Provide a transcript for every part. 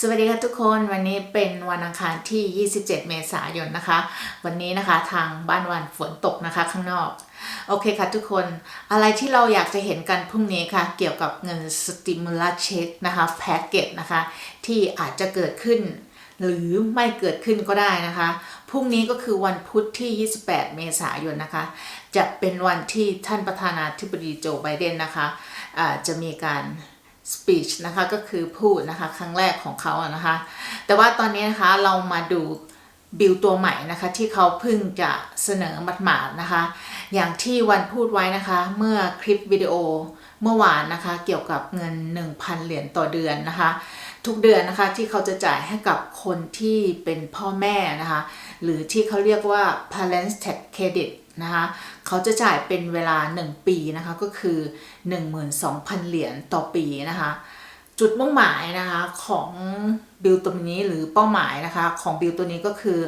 สวัสดีค่ะทุกคนวันนี้เป็นวันอังคารที่ 27 เมษายนนะคะ วันนี้นะคะทางบ้านวันฝนตกนะคะข้างนอก โอเคค่ะทุกคนอะไรที่เราอยากจะเห็นกันพรุ่งนี้ค่ะ เกี่ยวกับเงินสติมูลัสเช็คนะคะแพ็กเกจนะคะ ที่อาจจะเกิดขึ้น หรือไม่เกิดขึ้นก็ได้นะคะพรุ่งนี้ก็คือวันพุธที่ 28 เมษายนนะคะ จะเป็นวันที่ท่านประธานาธิบดีโจไบเดนนะคะะจะมีการ speech นะคะก็คือพูดนะคะครั้งแรกของเขาอะนะคะ แต่ว่าตอนนี้นะคะเรามาดูบิลตัวใหม่นะคะที่เขาเพิ่งจะเสนอหมาดๆนะคะ อย่างที่วันพูดไว้นะคะ เมื่อคลิปวิดีโอเมื่อวานนะคะเกี่ยวกับเงิน 1,000 เหรียญต่อเดือนนะคะ ทุกเดือนนะคะที่เขาจะจ่ายให้กับคนที่เป็นพ่อแม่นะคะ หรือที่เขาเรียกว่า parents tax credit นะคะ เขาจะจ่ายเป็นเวลา 1 ปีนะคะก็คือ 12,000 เหรียญต่อปีนะคะจุดมุ่งหมายนะคะของบิลตัวนี้หรือเป้าหมายนะคะของบิลตัวนี้ก็คือ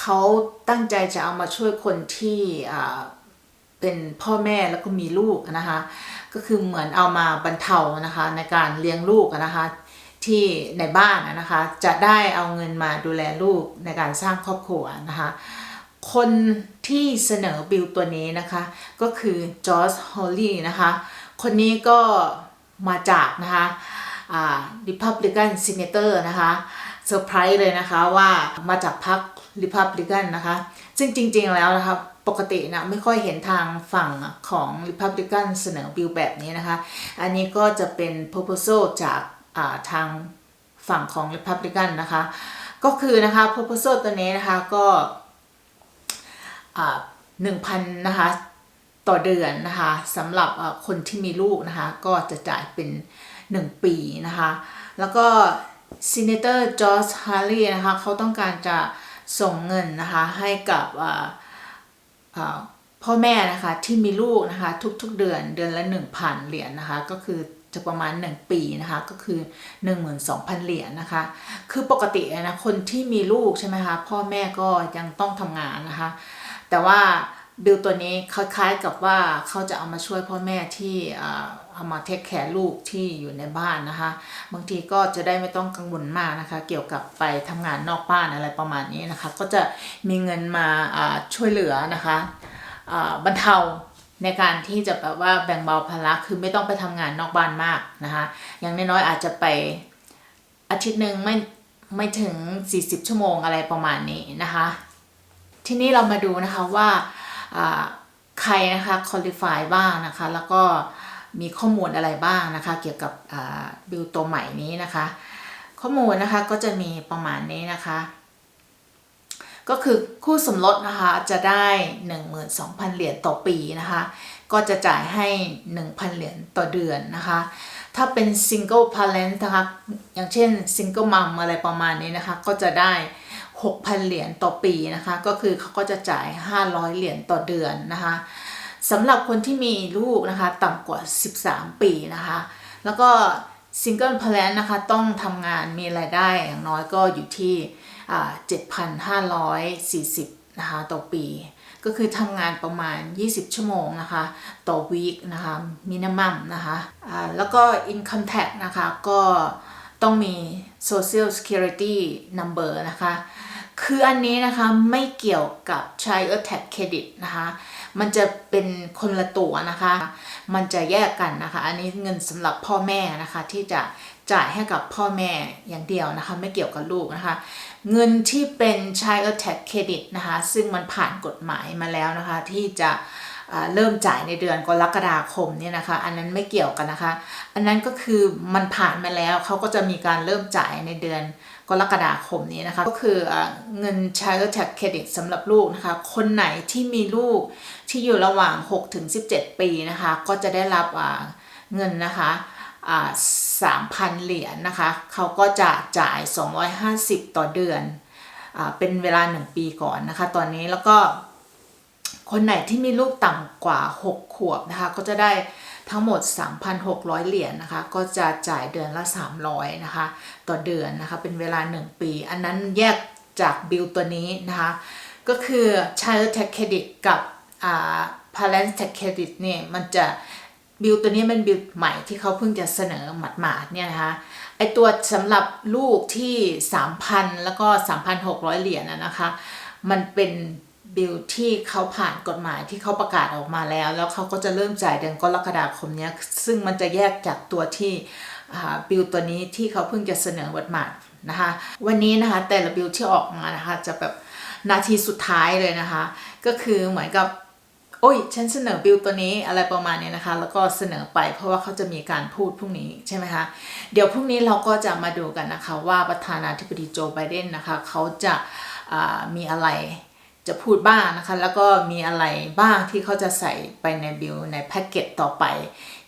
เขาตั้งใจจะเอามาช่วยคนที่เป็นพ่อแม่แล้วก็มีลูกนะคะก็คือเหมือนเอามาบรรเทานะคะในการเลี้ยงลูกนะคะที่ในบ้านนะคะจะได้เอาเงินมาดูแลลูกในการสร้างครอบครัวนะคะ คนที่เสนอบิลตัวนี้นะคะ ก็คือจอร์จฮอลลีย์นะคะ คนนี้ก็มาจากนะคะอ่า Republican Senator นะคะเซอร์ไพรส์เลยนะคะว่ามาจากพรรค Republican นะคะ ซึ่งจริงๆแล้วนะคะปกตินะไม่ค่อยเห็นทางฝั่งของ Republican เสนอบิลแบบนี้นะคะ อันนี้ก็จะเป็น proposal จากอ่าทางฝั่งของ Republican นะคะ ก็คือนะคะ proposal ตัวนี้นะคะก็ หนึ่งพันนะคะต่อเดือนนะคะสำหรับคนที่มีลูกนะคะก็จะจ่ายเป็น 1 ปีนะคะแล้วก็ซีเนเตอร์จอร์จฮาร์ลีย์นะคะเขาต้องการจะส่งเงินนะคะให้กับพ่อแม่นะคะที่มีลูกนะคะทุกๆเดือนเดือนละ 1,000 เหรียญนะคะก็คือจะประมาณ 1 ปีนะคะก็คือ 12,000 เหรียญนะคะ คือปกตินะคนที่มีลูกใช่ไหมคะพ่อแม่ก็ยังต้องทำงานนะคะ แต่ว่าบิลตัวนี้คล้ายๆกับว่าเขาจะเอามาช่วยพ่อแม่ที่อ่าเอามาเทคแคร์ลูกที่อยู่ในบ้านนะคะ บางทีก็จะได้ไม่ต้องกังวลมากนะคะ เกี่ยวกับไปทำงานนอกบ้านอะไรประมาณนี้นะคะ ก็จะมีเงินมาอ่าช่วยเหลือนะคะอ่าบรรเทาในการที่จะแบบว่าแบ่งเบาภาระคือไม่ต้องไปทำงานนอกบ้านมากนะคะ อย่างน้อยๆอาจจะไปอาทิตย์หนึ่งไม่ไม่ถึง 40 ชั่วโมงอะไรประมาณนี้นะคะ ทีนี้เรามาดูนะคะว่าใครนะคะคุริฟายบ้างนะคะ แล้วก็มีข้อมูลอะไรบ้างนะคะ เกี่ยวกับบิลตัวใหม่นี้นะคะ ข้อมูลนะคะก็จะมีประมาณนี้นะคะ ก็คือคู่สมรสนะคะจะได้ 12,000 เหรียญต่อปีนะคะ ก็จะจ่ายให้ 1,000 เหรียญต่อเดือนนะคะ ถ้าเป็น single parent นะคะ อย่างเช่น single mom อะไรประมาณนี้นะคะ ก็จะได้ 6,000 เหรียญต่อปีนะคะ ก็คือเขาก็จะจ่าย 500 เหรียญต่อเดือนนะคะสำหรับคนที่มีลูกนะคะต่ำกว่า 13 ปีนะคะ แล้วก็ single parent นะคะ ต้องทำงานมีรายได้อย่างน้อยก็อยู่ที่ 7,540 นะคะ ต่อปี ก็คือทำงานประมาณ 20 ชั่วโมงนะคะ ต่อวีคนะคะมินิมัมนะคะะแล้วก็ income tax นะคะ ก็ต้องมี social security number นะคะ คืออันนี้นะคะไม่เกี่ยวกับ child tax credit นะคะ มันจะเป็นคนละตัวนะคะ มันจะแยกกันนะคะ อันนี้เงินสำหรับพ่อแม่นะคะที่จะจ่ายให้กับพ่อแม่อย่างเดียวนะคะ ไม่เกี่ยวกับลูกนะคะ เงินที่เป็น child tax credit นะคะ ซึ่งมันผ่านกฎหมายมาแล้วนะคะ ที่จะเริ่มจ่ายในเดือนกรกฎาคมเนี่ยนะคะ อันนั้นไม่เกี่ยวกันนะคะ อันนั้นก็คือมันผ่านมาแล้วเขาก็จะมีการเริ่มจ่ายในเดือน กรกฎาคมนี้นะคะ ก็คือเงิน Child Tax Credit สำหรับลูกนะคะ คนไหนที่มีลูกที่อยู่ระหว่าง6ถึง17 ปีนะคะ ก็จะได้รับเงินนะคะสามพันเหรียญนะคะเขาก็จะจ่าย 250 ต่อเดือนอเป็นเวลา 1 ปีก่อนนะคะ ตอนนี้แล้วก็คนไหนที่มีลูกต่ำกว่า 6 ขวบนะคะ ก็จะได้ ทั้งหมด 3,600 เหรียญนนะคะ ก็จะจ่ายเดือนละ 300 นะคะ ต่อเดือนนะคะ เป็นเวลา 1 ปี อันนั้นแยกจากบิลตัวนี้นะคะ ก็คือ Child Tax Credit กับ Parent Tax Credit เนี่ยมันจะบิลตัวนี้เป็นบิลใหม่ที่เขาเพิ่งจะเสนอหมาดๆเนี่ยนะคะไอตัวสำหรับลูกที่ 3,000 แล้วก็ 3,600 เหรียญนะนะคะ มันเป็น บิลที่เขาผ่านกฎหมายที่เขาประกาศออกมาแล้ว แล้วเขาก็จะเริ่มจ่ายเดือนกรกฎาคมนี้ซึ่งมันจะแยกจากตัวที่บิลตัวนี้ที่เขาเพิ่งจะเสนอหมาดๆนะคะวันนี้นะคะแต่ละบิลที่ออกมานะคะจะแบบนาทีสุดท้ายเลยนะคะ ก็คือเหมือนกับโอ้ยฉันเสนอบิลตัวนี้อะไรประมาณนี้นะคะ แล้วก็เสนอไปเพราะว่าเขาจะมีการพูดพรุ่งนี้ใช่ไหมคะเดี๋ยวพรุ่งนี้เราก็จะมาดูกันนะคะว่าประธานาธิบดีโจไบเดนนะคะเขาจะมีอะไร จะพูดบ้างนะคะ แล้วก็มีอะไรบ้างที่เขาจะใส่ไปในบิลในแพ็กเกจต่อไป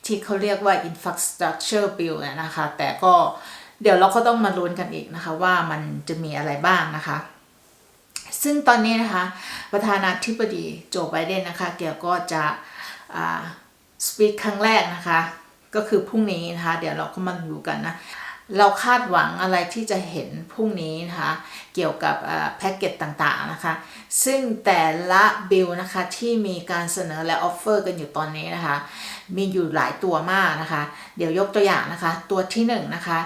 ที่เขาเรียกว่า infrastructure bill นะคะ แต่ก็เดี๋ยวเราก็ต้องมาลุ้นกันอีกนะคะว่ามันจะมีอะไรบ้างนะคะ ซึ่งตอนนี้นะคะ ประธานาธิบดีโจไบเดนนะคะเกี่ยวก็จะสปีดครั้งแรกนะคะ ก็คือพรุ่งนี้นะคะ เดี๋ยวเราก็มาดูกันนะ เราคาดหวังอะไรที่จะเห็นพรุ่งนี้นะคะ เกี่ยวกับแพ็กเกจต่างๆนะคะ ซึ่งแต่ละบิลนะคะที่มีการเสนอและออฟเฟอร์กันอยู่ตอนนี้นะคะ มีอยู่หลายตัวมากนะคะ เดี๋ยวยกตัวอย่างนะคะ ตัวที่1นงนะคะ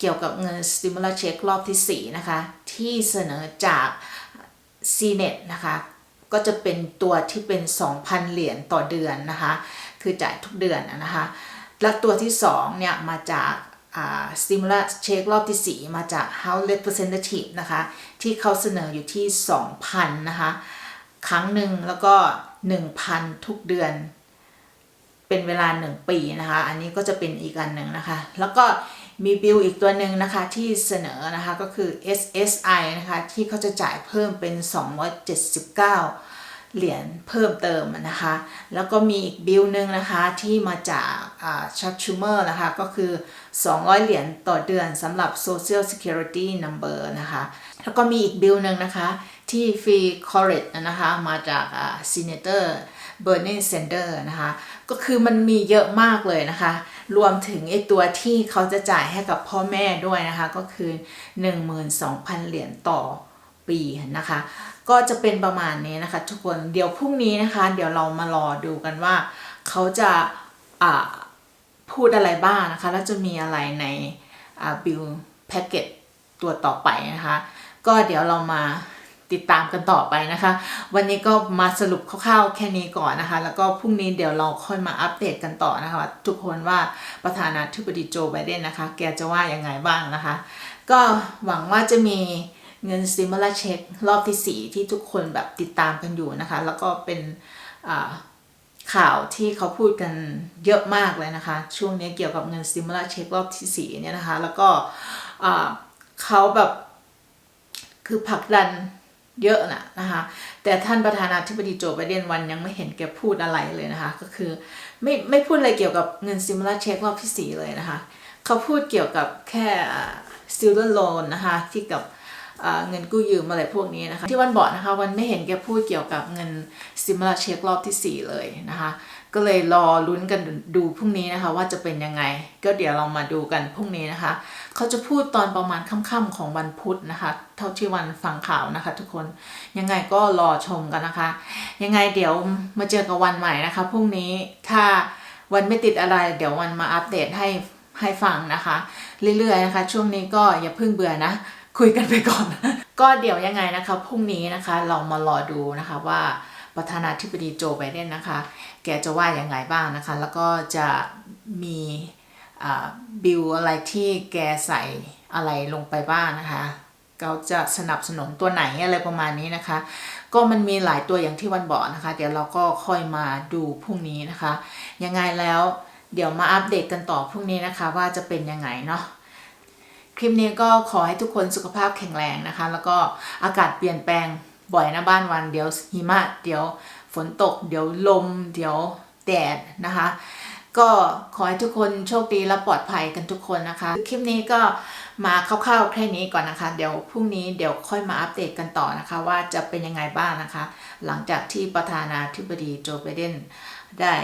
เกี่ยวกับเงิน stimulus check รอบที่ 4 นะคะ ที่เสนอจากซีเน็ตนะคะ ก็จะเป็นตัวที่เป็น 2,000 เหรียญต่อเดือนนะคะ คือจ่ายทุกเดือนนะคะ และตัวที่2เนี่ยมาจาก stimulus check รอบที่ 4 มาจาก House Representative นะคะ ที่เขาเสนออยู่ที่ 2,000 นะคะ ครั้งหนึ่งแล้วก็ 1,000 ทุกเดือน เป็นเวลา 1 ปีนะคะ อันนี้ก็จะเป็นอีกอันหนึ่งนะคะ แล้วก็มีบิลอีกตัวหนึ่งนะคะที่เสนอนะคะก็คือ SSI นะคะ ที่เขาจะจ่ายเพิ่มเป็น 279 เหรียญเพิ่มเติมนะคะ แล้วก็มีอีกบิลหนึ่งนะคะที่มาจากชัดชูเมอร์นะคะก็คือ 200 เหรียญต่อเดือนสำหรับ Social Security Number นะคะ แล้วก็มีอีกบิลหนึ่งนะคะ ที่ฟรีคอร์เรตนะคะ มาจากซีเนเตอร์เบอร์นีแซนเดอร์นะคะ ก็คือมันมีเยอะมากเลยนะคะ รวมถึงไอตัวที่เขาจะจ่ายให้กับพ่อแม่ด้วยนะคะ ก็คือ 12,000 เหรียญต่อปีนะคะ ก็จะเป็นประมาณนี้นะคะ ทุกคน เดี๋ยวพรุ่งนี้นะคะ เดี๋ยวเรามารอดูกันว่า เขาจะอ่า พูดอะไรบ้างนะคะ แล้วจะมีอะไรในบิลแพ็กเกจตัวต่อไปนะคะ ก็เดี๋ยวเรามาติดตามกันต่อไปนะคะ วันนี้ก็มาสรุปคร่าวๆแค่นี้ก่อนนะคะ แล้วก็พรุ่งนี้เดี๋ยวเราค่อยมาอัปเดตกันต่อนะคะ ทุกคนว่าประธานาธิบดีโจไบเดนนะคะ แกจะว่ายังไงบ้างนะคะ ก็หวังว่าจะมีเงินซิม u ล u เช็ครอบที่ 4 ที่ทุกคนแบบติดตามกันอยู่นะคะ แล้วก็เป็น ข่าวที่เขาพูดกันเยอะมากเลยนะคะ ช่วงนี้เกี่ยวกับเงินซิม u ล u เช็ครอบที่4เนี่ยนะคะ แล้วก็เขาแบบคือผลักดันเยอะนะนะคะ แต่ท่านประธานาธิบดีโจไบเดนวันยังไม่เห็นแกพูดอะไรเลยนะคะ ก็คือไม่ไม่พูดอะไรเกี่ยวกับเงินซิม u ล u เช็ครอบที่4เลยนะคะ เขาพูดเกี่ยวกับแค่ student loan นะคะ ที่กับ เงินกู้ยืมอะไรพวกนี้นะคะ ที่วันบอกนะคะวันไม่เห็นแกพูดเกี่ยวกับเงิน stimulus check รอบที่ 4 เลยนะคะ ก็เลยรอลุ้นกันดูพรุ่งนี้นะคะ ว่าจะเป็นยังไง ก็เดี๋ยวเรามาดูกันพรุ่งนี้นะคะ เขาจะพูดตอนประมาณค่ำๆของวันพุธนะคะ เท่าที่วันฟังข่าวนะคะ ทุกคนยังไงก็รอชมกันนะคะ ยังไงเดี๋ยวมาเจอกับวันใหม่นะคะพรุ่งนี้ถ้าวันไม่ติดอะไร เดี๋ยววันมาอัปเดตให้ให้ฟังนะคะ เรื่อยๆนะคะ ช่วงนี้ก็อย่าเพิ่งเบื่อนะ คุยกันไปก่อน ก็เดี๋ยวยังไงนะคะพรุ่งนี้นะคะเรามารอดูนะคะว่าประธานาธิบดีโจไบเดนนะคะ แกจะว่ายังไงบ้างนะคะ แล้วก็จะมีบิลอะไรที่แกใส่อะไรลงไปบ้างนะคะเขาจะสนับสนุนตัวไหนอะไรประมาณนี้นะคะ ก็มันมีหลายตัวอย่างที่วันบอกนะคะ เดี๋ยวเราก็ค่อยมาดูพรุ่งนี้นะคะ ยังไงแล้วเดี๋ยวมาอัปเดตกันต่อพรุ่งนี้นะคะ ว่าจะเป็นยังไงเนาะ คลิปนี้ก็ขอให้ทุกคนสุขภาพแข็งแรงนะคะ แล้วก็อากาศเปลี่ยนแปลงบ่อยนะบ้านวันเดี๋ยวหิมะเดี๋ยวฝนตก เดี๋ยวลม เดี๋ยวแดดนะคะ ก็ขอให้ทุกคนโชคดีและปลอดภัยกันทุกคนนะคะ คลิปนี้ก็มาคร่าวๆแค่นี้ก่อนนะคะ เดี๋ยวพรุ่งนี้เดี๋ยวค่อยมาอัปเดตกันต่อนะคะ ว่าจะเป็นยังไงบ้างนะคะ หลังจากที่ประธานาธิบดีโจไบเดนได้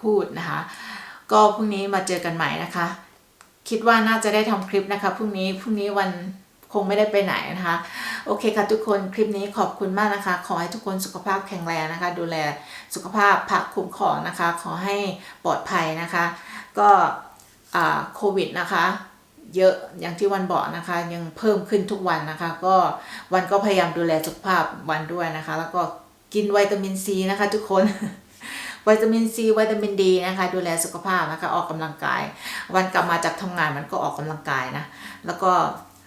พูดนะคะ ก็พรุ่งนี้มาเจอกันใหม่นะคะ คิดว่าน่าจะได้ทำคลิปนะคะพรุ่งนี้พรุ่งนี้วันคงไม่ได้ไปไหนนะคะ โอเคค่ะทุกคนคลิปนี้ขอบคุณมากนะคะ ขอให้ทุกคนสุขภาพแข็งแรงนะคะ ดูแลสุขภาพผักคุ้มครองนะคะ ขอให้ปลอดภัยนะคะ ก็อ่าโควิดนะคะ เยอะอย่างที่วันบอกนะคะ ยังเพิ่มขึ้นทุกวันนะคะ ก็วันก็พยายามดูแลสุขภาพวันด้วยนะคะ แล้วก็กินวิตามินซีนะคะ ทุกคน วิตามินซีวิตามินดีนะคะ ดูแลสุขภาพนะคะออกกำลังกาย วันกลับมาจากทำงานมันก็ออกกำลังกายนะ แล้วก็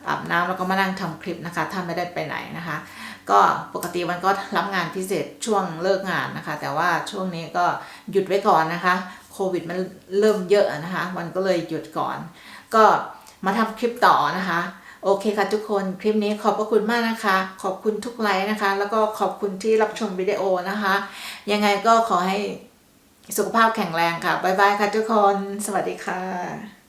อาบน้ำแล้วก็มานั่งทำคลิปนะคะ ถ้าไม่ได้ไปไหนนะคะ ก็ปกติวันก็รับงานพิเศษช่วงเลิกงานนะคะ แต่ว่าช่วงนี้ก็หยุดไว้ก่อนนะคะ โควิดมันเริ่มเยอะนะคะ มันก็เลยหยุดก่อน ก็มาทำคลิปต่อนะคะ โอเคค่ะทุกคน คลิปนี้ขอบพระคุณมากนะคะ ขอบคุณทุกไลค์นะคะ แล้วก็ขอบคุณที่รับชมวิดีโอนะคะ ยังไงก็ขอให้สุขภาพแข็งแรงค่ะ บ๊ายบายค่ะทุกคน สวัสดีค่ะ